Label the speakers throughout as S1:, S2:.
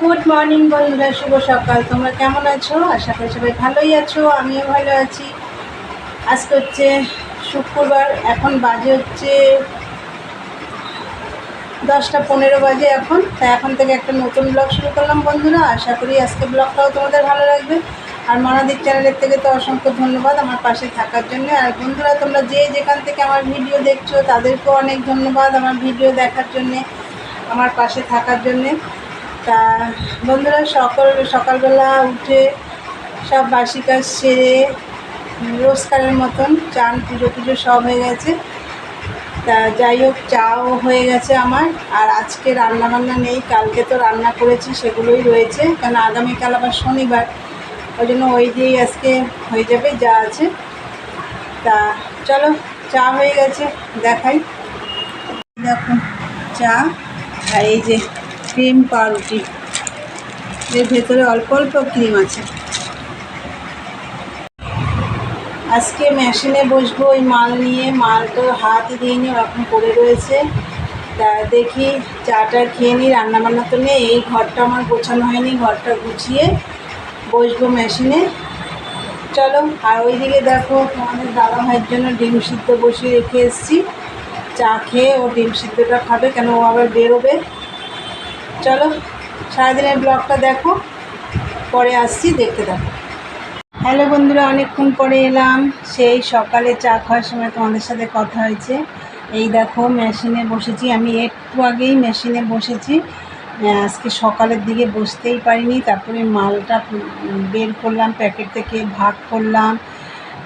S1: Good morning বন্ধুরা, শুভ সকাল। তোমরা কেমন আছো? আশা করি সবাই ভালোই আছো, আমিও ভালো আছি। আজকে হচ্ছে শুক্রবার, এখন বাজে হচ্ছে দশটা পনেরো বাজে এখন। তাই এখন থেকে একটা নতুন ব্লগ শুরু করলাম, বন্ধুরা। আশা করি আজকে ব্লগটাও তোমাদের ভালো লাগবে। আর মনাদিক চ্যানেলের থেকে তো অসংখ্য ধন্যবাদ আমার পাশে থাকার জন্য। আর বন্ধুরা, তোমরা যে যেখান থেকে আমার ভিডিও দেখছ, তাদেরকেও অনেক ধন্যবাদ আমার ভিডিও দেখার জন্যে, আমার পাশে থাকার জন্যে। তা বন্ধুরা সকাল সকালবেলা উঠে সব বাসি কাজ সেরে রোজকারের মতন চান, পুজো পুজো সব হয়ে গেছে। তা যাই হোক, চাও হয়ে গেছে আমার। আর আজকে রান্না বান্না নেই, কালকে তো রান্না করেছি, সেগুলোই রয়েছে। কারণ আগামীকাল আবার শনিবার ওই জন্য ওই দিয়েই আজকে হয়ে যাবে যা আছে। তা চলো, চা হয়ে গেছে, দেখাই। দেখুন চা, আর এই যে ক্রিম পাউরুটি। এর ভেতরে অল্প অল্প ক্রিম আছে। আজকে মেশিনে বসবো ওই মাল নিয়ে। মাল তো হাত দিইনি, ওরকম পড়ে রয়েছে। তা দেখি চাটা খেয়ে নিই, রান্নাবান্না তো নেই। এই ঘরটা আমার গোছানো হয়নি, ঘরটা গুছিয়ে বসবো মেশিনে। চলো, আর ওইদিকে দেখো, তোমাদের দাদা ভাইয়ের জন্য ডিম সিদ্ধ বসিয়ে রেখে এসেছি। চা খেয়ে ও ডিম সিদ্ধটা খাবে, কেন ও আবার বেরোবে? চলো, সারাদিনের ব্লগটা দেখো, পরে আসছি, দেখতে দেখো হ্যালো বন্ধুরা, অনেকক্ষণ পরে এলাম। সেই সকালে চা খাওয়ার সময় তোমাদের সাথে কথা হয়েছে। এই দেখো, মেশিনে বসেছি। আমি একটু আগেই মেশিনে বসেছি। আজকে সকালের দিকে বসতেই পারিনি। তারপরে মালটা বের করলাম, প্যাকেট থেকে ভাগ করলাম।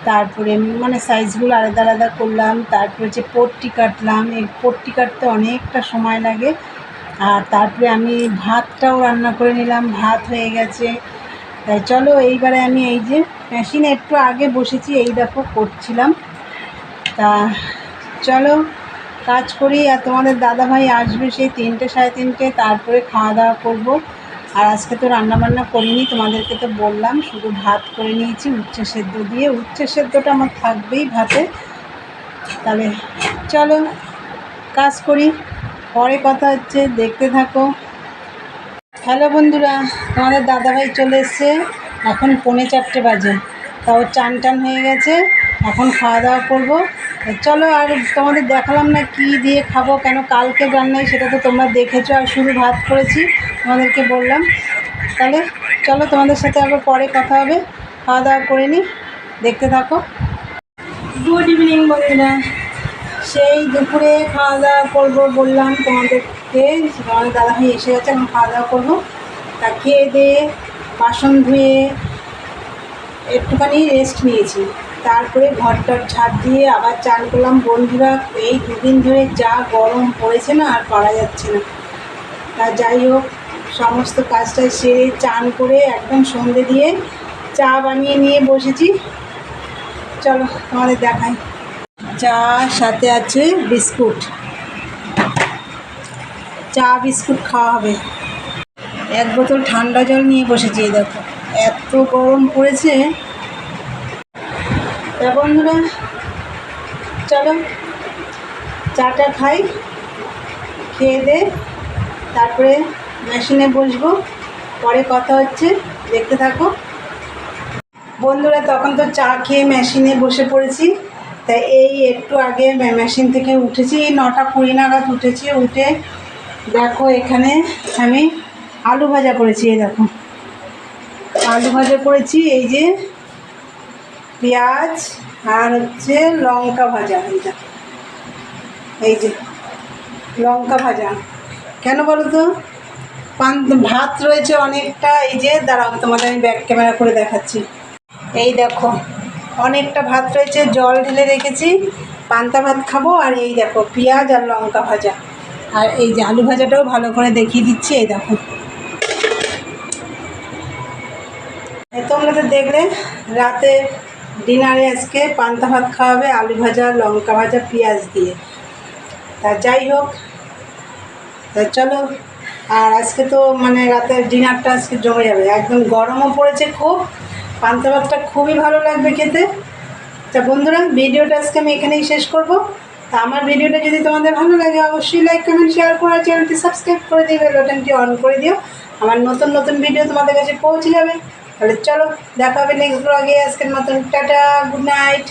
S1: তারপরে মানে সাইজগুলো আলাদা আলাদা করলাম। তারপরে যে পট্টি কাটলাম, এই পট্টি কাটতে অনেকটা সময় লাগে। আর তারপরে আমি ভাতটাও রান্না করে নিলাম, ভাত হয়ে গেছে। তাই চলো এইবারে আমি এই যে মেশিনে একটু আগে বসেছি, এই দেখো করছিলাম। তা চলো কাজ করি, আর তোমাদের দাদাভাই আসবে সেই তিনটে সাড়ে তিনটে, তারপরে খাওয়া দাওয়া করব। আর আজকে তো রান্না বান্না করিনি, তোমাদেরকে তো বললাম, শুধু ভাত করে নিয়েছি, উচ্ছে সেদ্ধ দিয়ে। উচ্ছে সেদ্ধটা আমার থাকবেই ভাতে। তাহলে চলো কাজ করি। পরে কথা হচ্ছে, দেখতে থাকো। হ্যালো বন্ধুরা, তোমাদের দাদাভাই চলে এসছে। এখন পৌনে চারটে বাজে। তাও চান টান হয়ে গেছে। এখন খাওয়া দাওয়া করব। চলো আর তোমাদের দেখালাম না কি দিয়ে খাব, কেন কালকে রান্নায় সেটা তো তোমরা দেখেছ। আর শুধু ভাত করেছি, তোমাদেরকে বললাম। তাহলে চলো তোমাদের সাথে আবার পরে কথা হবে। খাওয়া দাওয়া করে নিই দেখতে থাকো। গুড ইভিনিং বন্ধুরা। সেই দুপুরে খাওয়া দাওয়া করব বললাম তোমাদেরকে তোমাদের দাদাভাই এসে গেছে এখন খাওয়া দাওয়া করব। তা খেয়ে দিয়ে বাসন ধুয়ে একটুখানি রেস্ট নিয়েছি। তারপরে ঘরটার ঝাড় দিয়ে আবার চান করলাম, বন্ধুরা, এই দুদিন ধরে যা গরম পড়েছে না, আর পারা যাচ্ছে না। তা যাই হোক, সমস্ত কাজটা সেরে চান করে একদম সন্ধে দিয়ে চা বানিয়ে নিয়ে বসেছি। চলো তোমাদের দেখাই। চা, সাথে আছে বিস্কুট। চা, বিস্কুট খাওয়া হবে। এক বোতল ঠান্ডা জল নিয়ে বসেছি দেখো। এত গরম পড়েছে। বন্ধুরা, চলো চাটা খাই, খেয়ে দে, তারপরে মেশিনে বসবো। পরে কথা হচ্ছে, দেখতে থাকো। বন্ধুরা, তখন তো চা খেয়ে মেশিনে বসে পড়েছি। তাই এই একটু আগে মেশিন থেকে উঠেছি, এই নটা কুড়ি নাগাদ উঠেছি, উঠে দেখো এখানে আমি আলু ভাজা করেছি, এই দেখো। আলু ভাজা করেছি, এই যে পেঁয়াজ আর হচ্ছে লঙ্কা ভাজা, এই দেখো এই যে লঙ্কা ভাজা। কেন বলো তো? পান, ভাত রয়েছে অনেকটা, এই যে, দাঁড়াও তোমাদের আমি ব্যাক ক্যামেরা করে দেখাচ্ছি। এই দেখো অনেকটা ভাত রয়েছে, জল ঢেলে রেখেছি। পান্তা ভাত খাব আর এই দেখো, পেঁয়াজ আর লঙ্কা ভাজা। আর এই যে আলু ভাজাটাও ভালো করে দেখিয়ে দিচ্ছি, এই দেখো। তোমরা তো দেখলে, রাতে ডিনারে আজকে পান্তা ভাত খাওয়াবে আলু ভাজা, লঙ্কা ভাজা, পেঁয়াজ দিয়ে। তা যাই হোক, তা চলো। আর আজকে তো মানে রাতের ডিনারটা আজকে জমে যাবে। একদম গরমও পড়েছে খুব পান্তা ভাতটা খুবই ভালো লাগবে খেতে। তা বন্ধুরা, ভিডিওটা আজকে আমি এখানেই শেষ করব। তা আমার ভিডিওটা যদি তোমাদের ভালো লাগে, অবশ্যই লাইক কমেন্ট শেয়ার করার চ্যানেলটি সাবস্ক্রাইব করে দিও বেল বাটনটি অন করে দিও। আমার নতুন নতুন ভিডিও তোমাদের কাছে পৌঁছে যাবে। তাহলে চলো, দেখা হবে নেক্সট ব্লগে আজকের মতন, টাটা গুড নাইট